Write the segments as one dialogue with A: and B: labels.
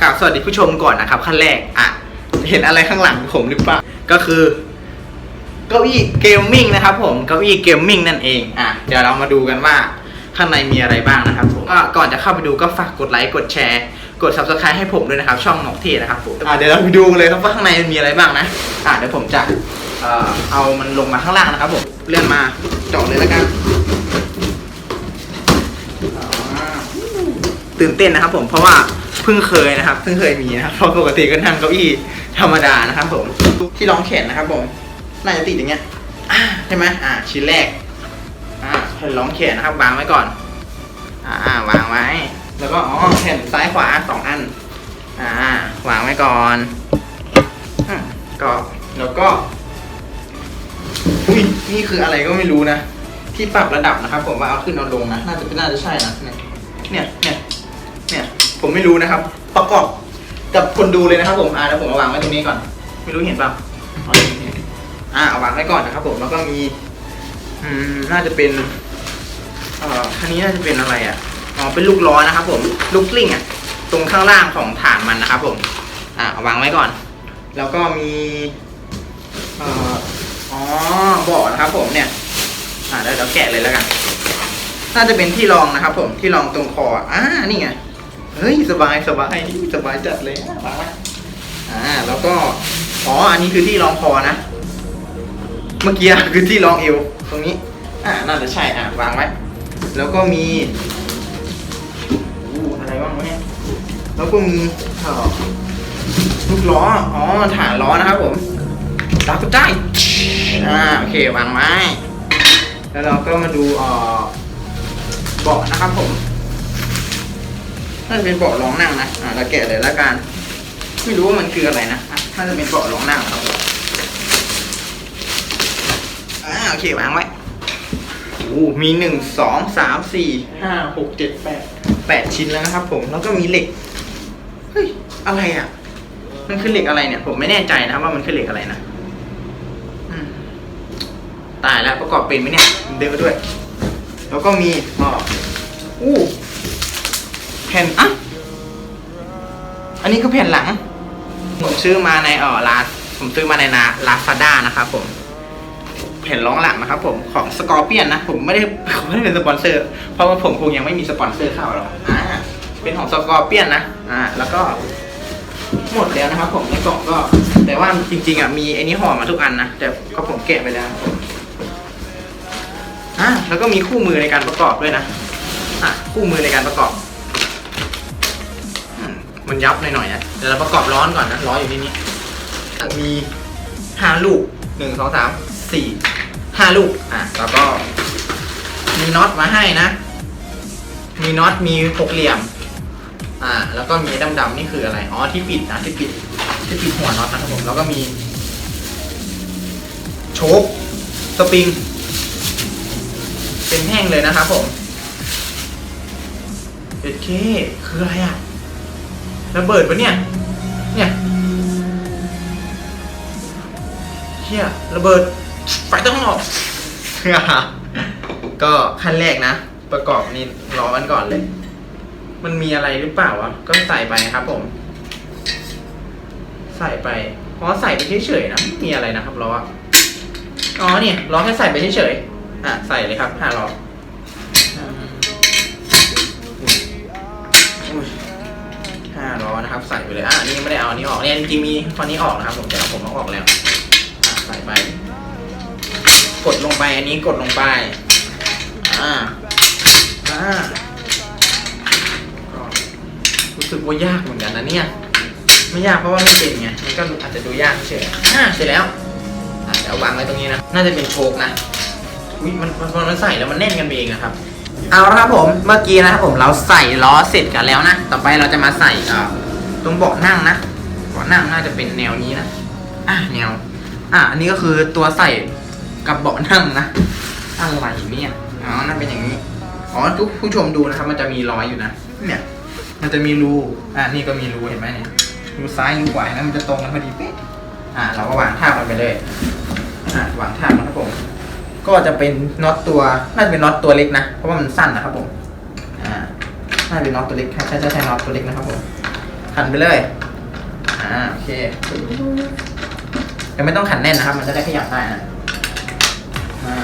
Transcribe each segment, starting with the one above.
A: กราบสวัสดีผู้ชมก่อนนะครับขั้นแรกอะเห็นอะไรข้างหลังผมหรือเปล่าก็คือเก้าอี้เกมมิ่งนะครับผมเก้าอี้เกมมิ่งนั่นเองอะเดี๋ยวเรามาดูกันว่าข้างในมีอะไรบ้างนะครับผมก็ก่อนจะเข้าไปดูก็ฝากกดไลค์กดแชร์ กด subscribe ให้ผมด้วยนะครับ ช่องนกเทนะครับผมอะเดี๋ยวเราไปดูกันเลยครับว่าข้างในมันมีอะไรบ้างนะอะเดี๋ยวผมจะเอ่อเอามันลงมาข้างล่างนะครับผมเลื่อนมาเจาะเลยแล้วกันตื่นเต้นนะครับผมเพราะว่า พิ่งเคยนะครับเพิ่งเคยมีนะครับเพราะปกติก็นั่งเก้าอี้ธรรมดานะครับผมที่รองแขนนะครับผมน่าจะติดอย่างเงี้ยใช่ไหมอ่าชิ้นแรกอ่าแผ่นรองแขนนะครับวางไว้ก่อน อ่าวางไว้ แล้วก็อ๋อแผ่นซ้ายขวาสองอัน อ่าวางไว้ก่อนก็แล้วก็อุ้ยนี่คืออะไรก็ไม่รู้นะที่ปรับระดับนะครับ ผมว่าเอาขึ้นเอาลงนะน่าจะน่าจะใช่นะเนี่ยเนี่ยเนี่ย ผมไม่รู้นะครับ ประกอบกับคนดูเลยนะครับผมอ่าแล้วผมเอาวางไว้ตรงนี้ก่อน ไม่รู้เห็นเปล่าอ๋อเห็นเห็นอ่าเอาวางไว้ก่อนนะครับ ผมแล้วก็มี อืมน่าจะเป็นเอ่อคันนี้น่าจะเป็นอะไรอะอ๋อเป็นลูกล้อนะครับ ผมลูกกลิ้งอะ ตรงข้างล่างของฐานมันนะครับ ผม อ่าเอาวางไว้ก่อน แล้วก็มีเอ่ออ๋อเบาะนะครับ ผมเนี่ย อ่าเดี๋ยวเดี๋ยวแกะเลยแล้วกัน น่าจะเป็นที่รองนะครับ ผมที่รองตรงคออ่านี่ไง เฮ้ยสบายสบายสบายจัดเลยอะวางไว้อ่าแล้วก็อ๋ออันนี้คือที่รองคอนะ เมื่อกี้คือที่รองเอวตรงนี้ อ่าน่าจะใช่อะวางไว้ แล้วก็มีอะไรบ้างเนี่ยแล้วก็มีลูกล้ออ๋อฐานล้อนะครับผมรับก็ได้อ่าโอเควางไว้แล้วเราก็มาดูเออเบาะนะครับผม น่าจะเป็นเบาะรองนั่งนะอ่าเราแกะเลยแล้วกัน ไม่รู้ว่ามันคืออะไรนะอะน่าจะเป็นเบาะรองนั่งครับผมอ่าโอเควางไว้โอ้มีหนึ่งสองสามสี่ห้าหกเจ็ดแปดแปดชิ้นแล้วนะครับ ผมแล้วก็มีเหล็กเฮ้ยอะไรอะ มันคือเหล็กอะไรเนี่ย ผมไม่แน่ใจนะครับว่ามันคือเหล็กอะไรนะอืมตายแล้วประกอบเป็นไหมเนี่ยเดินมาด้วย แล้วก็มีอ๋ออู้ แผ่นอะอันนี้คือแผ่นหลัง ผมซื้อมาในเออร้าน ผมซื้อมาในนาลาซาด้านะครับผม แผ่นรองหลังนะครับผมของสกอร์เปียนนะ ผมไม่ได้ผมไม่ได้เป็นสปอนเซอร์ เพราะว่าผมคงยังไม่มีสปอนเซอร์เข้าหรอกอ่าเป็นของสกอร์เปียนนะ อ่า แล้วก็หมดแล้วนะครับผมในกล่องก็ แต่ว่าจริงๆอะมีไอ้นี้ห่อมาทุกอันนะ แต่ก็ผมแกะไปแล้วอ่าแล้วก็มีคู่มือในการประกอบด้วยนะอะคู่มือในการประกอบ มันยับหน่อยๆนะเดี๋ยวเราประกอบร้อนก่อนนะร้อนอยู่ที่นี้ มีห้าลูกหนึ่งสองสามสี่ห้าลูกอะแล้วก็มีน็อตมาให้นะ มีน็อตมีหกเหลี่ยม อ่า แล้วก็มีดำๆนี่คืออะไรอ๋อที่ปิดนะที่ปิดที่ปิดหัวน็อตนะครับผมแล้วก็มีโชคสปริง เป็นแท่งเลยนะครับผมเอ็ดเคคืออะไรอะ ระเบิดปะเนี่ย เนี่ยเชี่ยระเบิด ไฟต้องออกก็ขั้นแรกนะ ประกอบนี่รอกันก่อนเลย มันมีอะไรหรือเปล่าวะ ก็ใส่ไปครับผม ใส่ไปอ๋อใส่ไปเฉยๆนะมีอะไรนะครับล้ออ๋อเนี่ยล้อแค่ใส่ไปเฉยๆอะใส่เลยครับห้าล้อ 5ล้อนะครับ ใส่ไปเลยอ่านี่ไม่ได้เอาอันนี้ออกเนี่ยจริงมีตอนนี้ออกนะครับ ผมแต่ผมเอาออกแล้วใส่ไป กดลงไปอันนี้กดลงไป อ่าอ่าก็รู้สึกว่ายากเหมือนกันนะเนี่ยไม่ยากเพราะว่าไม่เป็งไงมันก็อาจจะดูยากเฉยอ่าเสร็จแล้วเดี๋ยววางไว้ตรงนี้นะน่าจะเป็นโชกนะอุ้ยมันพอมันใส่แล้วมันแน่นกันเองนะครับ เอาละครับผมเมื่อกี้นะครับผมเราใส่ล้อเสร็จกันแล้วนะ ต่อไปเราจะมาใส่ตรงเบาะนั่งนะเบาะนั่งน่าจะเป็นแนวนี้นะอะแนว อะอันนี้ก็คือตัวใส่กับเบาะนั่งนะอะไรเนี่ยอ๋อนั่นเป็นอย่างนี้อ๋อทุกผู้ชมดูนะครับ มันจะมีรอยอยู่นะเนี่ยมันจะมีรูอะนี่ก็มีรูเห็นไหมเนี่ยรูซ้ายรูขวาเห็นไหมมันจะตรงกันพอดีเป๊ะอะเราก็วางท่ามันไปเลยอะวางท่ามันครับผม ก็จะเป็นน็อตตัวน่าจะเป็นน็อตตัวเล็กนะ เพราะว่ามันสั้นนะครับผม อ่า น่าจะเป็นน็อตตัวเล็ก ใช่ใช่ใช่น็อตตัวเล็กนะครับผม ขันไปเลย อ่า โอเคยังไม่ต้องขันแน่นนะครับ มันจะได้ขยับได้นะอ่า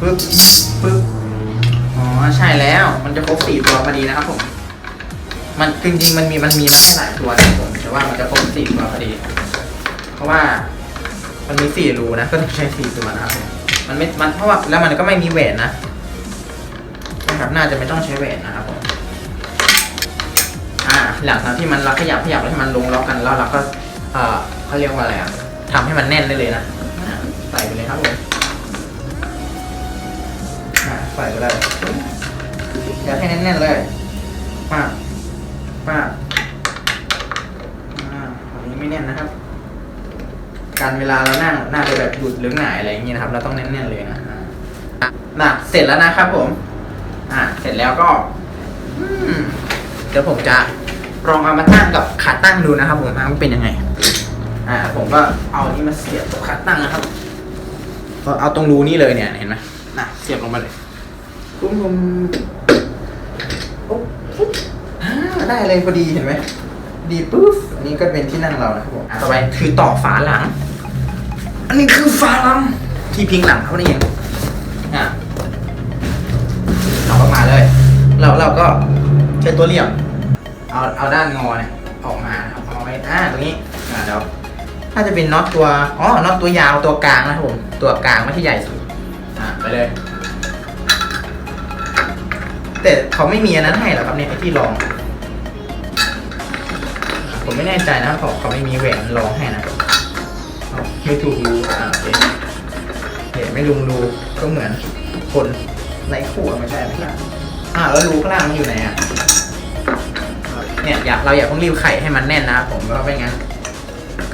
A: ปึ๊บปึ๊บอ๋อ ใช่แล้ว มันจะครบสี่ตัวพอดีนะครับผม มันจริงๆมันมีมันมีมาให้หลายตัวนะครับผม แต่ว่ามันจะครบสี่ตัวพอดี เพราะว่ามันมีสี่รูนะก็ต้องใช้สี่ตัวนะครับมันไม่มันเพราะว่าแล้วมันก็ไม่มีแหวนนะนะครับน่าจะไม่ต้องใช้แหวนนะครับผมอ่าหลังจากที่มันเราขยับขยับแล้วให้มันลงล็อกกันแล้วเราก็เอ่อเขาเรียกว่าอะไรอะทำให้มันแน่นได้เลยนะใส่ไปเลยครับผมอ่าใส่ไปเลยอย่าให้แน่นๆเลยป้าป้าอ่าอันนี้ไม่แน่นนะครับ การเวลาเรานั่งหน้าไปแบบหลุดหรือหงายอะไรอย่างเงี้ยนะครับ เราต้องแน่นๆเลยนะอะน่ะเสร็จแล้วนะครับผม อ่าเสร็จแล้วก็อืมเดี๋ยวผมจะลองเอามาตั้งกับขาตั้งดูนะครับผมว่ามันเป็นยังไง อ่าผมก็เอาอันนี้มาเสียบกับขาตั้งนะครับก็เอาตรงรูนี่เลยเนี่ยเห็นไหมน่ะเสียบลงมาเลยปุ้มปุ้มโอ๊ะปุ๊บอ่าได้เลยพอดีเห็นไหมดีปุ๊บอันนี้ก็เป็นที่นั่งเรานะครับผมอะต่อไปคือต่อฝาหลังอั นนี้คือฝาหลังที่พิงหลังเขานี่เองอะเราก็มาเลย เราเราก็ใช้ตัวเหลี่ยม เอาเอาด้านงอเนี่ยออกมานะครับเอาไว้อ่าตรงนี้อ่าเดี๋ยวถ้าจะเป็นน็อตตัวอ๋อน็อตตัวยาวตัวกลางนะครับผมตัวกลางไม่ที่ใหญ่สุดอ่าไปเลย แต่เขาไม่มีอันนั้นให้หรอครับเนี่ยไอ้ที่รอง ผมไม่แน่ใจนะเขาเขาไม่มีแหวนรองให้นะเอา ไม่ถูกรูอ่าโอเคเห็นไม่ลุงรูก็เหมือนคนไร้คู่อะไม่ใช่ไหม่ใช่อ่าแล้วรูข้างล่างมันอยู่ไหนอะเนี่ยอยากเราอยากต้องรีบไข่ให้มันแน่นนะครับผมก็ไม่งั้น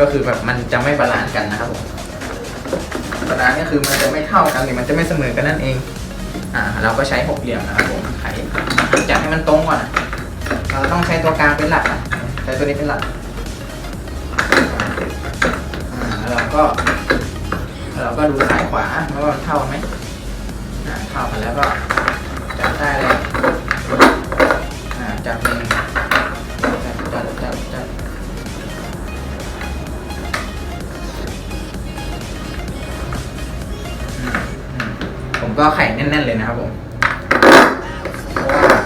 A: ก็คือแบบมันจะไม่บาลานซ์กันนะครับผมบาลานซ์ก็คือมันจะไม่เท่ากันหรือมันจะไม่เสมอกันนั่นเอง อ่า เราก็ใช้หกเหลี่ยมนะครับผมไขจัดให้มันตรงก่อนนะเราต้องใช้ตัวกลางเป็นหลักนะใช้ตัวนี้เป็นหลัก เราก็เราก็ดูซ้ายขวาว่ามันเท่าไหมอ่าเท่ากันแล้วก็จับได้เลยอ่าจับหนึ่งจับจับจับจับผมก็ไข่แน่น ๆ เลยนะครับผม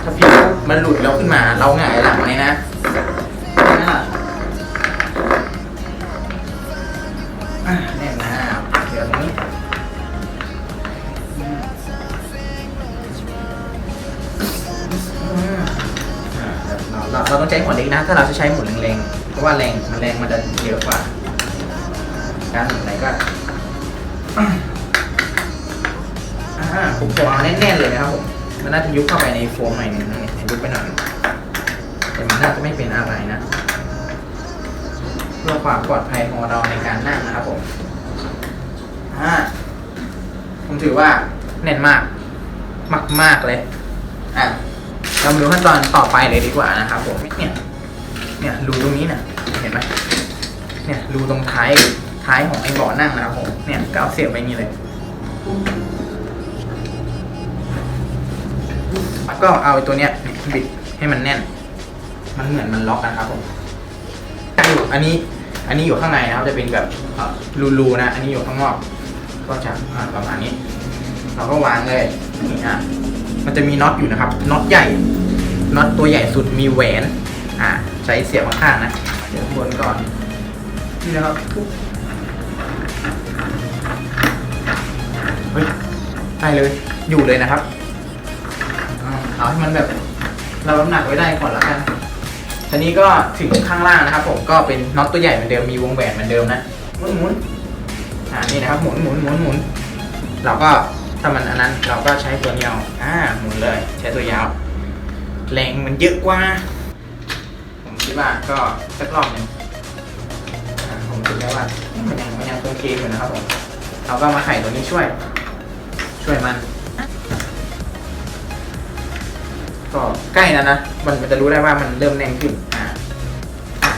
A: ถ้าพี่มันหลุดแล้วขึ้นมาเราหงายหลังเลยนะ เดี๋ยวตรงนี้อืมอ่าเราเราต้องใช้หัวเล็กนะ ถ้าเราจะใช้หมุนแรงๆ เพราะว่าแรงมันแรงมันจะเยอะกว่า การหมุนไหนก็อ่าผมผมเอาแน่นๆเลยนะครับผม มันน่าจะยุบเข้าไปในโฟมหน่อยนึงนะเนี่ยยุบไปหน่อย แต่มันน่าจะไม่เป็นอะไรนะ เพื่อความปลอดภัยของเราในการนั่งนะครับผม อ่าผมถือว่าแน่นมาก มากมากๆเลยอะเรามาดูขั้นตอนต่อไปเลยดีกว่านะครับผมเนี่ย เนี่ยรูตรงนี้เนี่ยเห็นไหมเนี่ยรูตรงท้ายท้ายของไอ้เบาะนั่งนะครับผมเนี่ยก็เอาเสียบไว้อย่างนี้เลยแล้วก็เอาไอ้ตัวเนี้ยบิดให้มันแน่น มันเหมือนมันล็อกนะครับผมอยู่อันนี้ อันนี้อยู่ข้างในนะครับจะเป็นแบบเอ่อรูๆนะ อันนี้อยู่ข้างนอก ก็จะประมาณนี้ เราก็วางเลยนี่อะมันจะมีน็อตอยู่นะครับน็อตใหญ่น็อตตัวใหญ่สุดมีแหวนอ่าใช้เสียบข้างๆนะเดี๋ยวบนก่อนนี่นะครับปุ๊บเฮ้ยได้เลยอยู่เลยนะครับเอาให้มันแบบเราน้ำหนักไว้ได้ก่อนแล้วกันทีนี้ก็ถึงข้างล่างนะครับผมก็เป็นน็อตตัวใหญ่เหมือนเดิมมีวงแหวนเหมือนเดิมนะหมุนหมุน อ่านี่นะครับหมุนหมุนหมุนหมุนเราก็ถ้ามันอันนั้นเราก็ใช้ตัวยาวอ่าหมุนเลย ใช้ตัวยาวแรงมันเยอะกว่า ผมคิดว่าก็สักรอบหนึ่งอ่าผมคิดได้ว่ามันยังมันยังโอเคอยู่นะครับผมเราก็มาไข่ตัวนี้ช่วย ช่วยมัน ก็ใกล้แล้วนะมันมันจะรู้ได้ว่ามันเริ่มแน่นขึ้นอ่า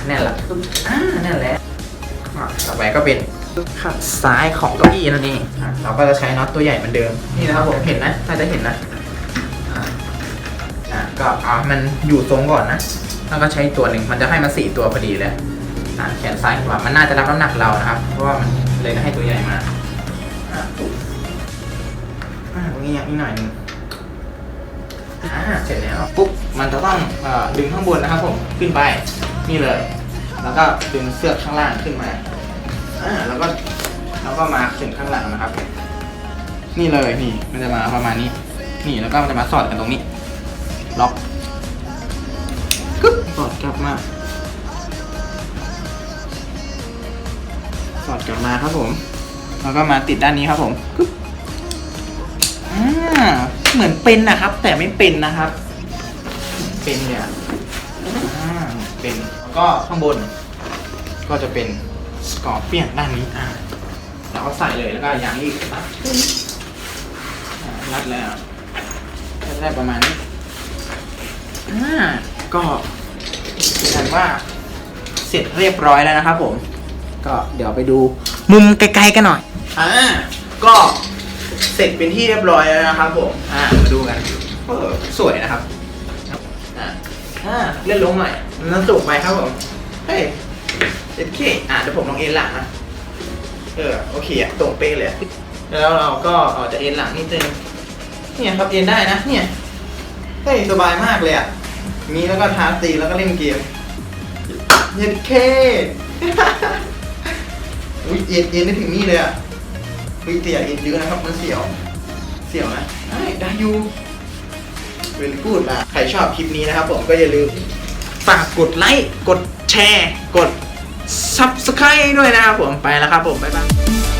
A: แน่นละอ่าแน่นแล้วต่อไปก็เป็น ขาซ้ายของเก้าอี้นั่นเองอะเราก็จะใช้น็อตตัวใหญ่เหมือนเดิม นี่นะครับผมเห็นนะถ้าจะเห็นนะอะก็เอาให้มันอยู่ทรงก่อนนะ แล้วก็ใช้ตัวหนึ่งมันจะให้มาสี่ตัวพอดีเลยอ่าแขนซ้ายขวามันน่าจะรับน้ำหนักเรานะครับ เพราะว่ามันเลยให้ตัวใหญ่มาอะอ่าตรงนี้อีกหน่อยหนึงอ่าเสร็จแล้วปุ๊บมันจะต้องเออดึงข้างบนนะครับผมขึ้นไปนี่เลย แล้วก็ดึงเสื้อกข้างล่างขึ้นมา อ่าแล้วก็แล้วก็มาถึงข้างหลังนะครับ นี่เลยนี่มันจะมาประมาณนี้ นี่แล้วก็มันจะมาสอดกันตรงนี้ ล็อกกึ๊บสอดกลับมาสอดกลับมาครับผม แล้วก็มาติดด้านนี้ครับผมกึ๊บอ่าเหมือนเป็นนะครับ แต่ไม่เป็นนะครับ เป็นเนี่ยอ่าเป็นแล้วก็ข้างบน ก็จะเป็น สกอร์เปียนด้านนี้อ่าแล้วก็ใส่เลยแล้วก็ยางอีกอะรัดแล้วก็ได้ประมาณนี้อ่าก็แสดงว่าเสร็จเรียบร้อยแล้วนะครับผม ก็เดี๋ยวไปดูมุมไกลๆกันหน่อยอ่าก็เสร็จเป็นที่เรียบร้อยแล้วนะครับผมอ่ามาดูกันเออสวยนะครับอ่าอ่าเลื่อนลงหน่อยมันสูงไปครับผมเฮ้ย โอเคอ่าเดี๋ยวผมลองเอ็นหลังนะ เออโอเคอะตรงเป๊ะเลยแล้วเราก็เอาจะเอ็นหลังนิดนึงเนี่ยครับเอ็นได้นะเนี่ยเฮ้ยสบายมากเลยอะมีแล้วก็ทาร์ตีแล้วก็เล่นเกมเย็นเคอุ้ยเอ็นเอ็นได้ถึงนี่เลยอะอุ้ยแต่ยเอ็นเยอะนะครับมันเสียว เสียวนะได้ด้อยู่เวลกูดอะใครชอบคลิปนี้นะครับผมก็อย่าลืมฝากกดไลค์กดแชร์ กด Subscribe ด้วยนะครับผมไปแล้วครับผมบ๊ายบาย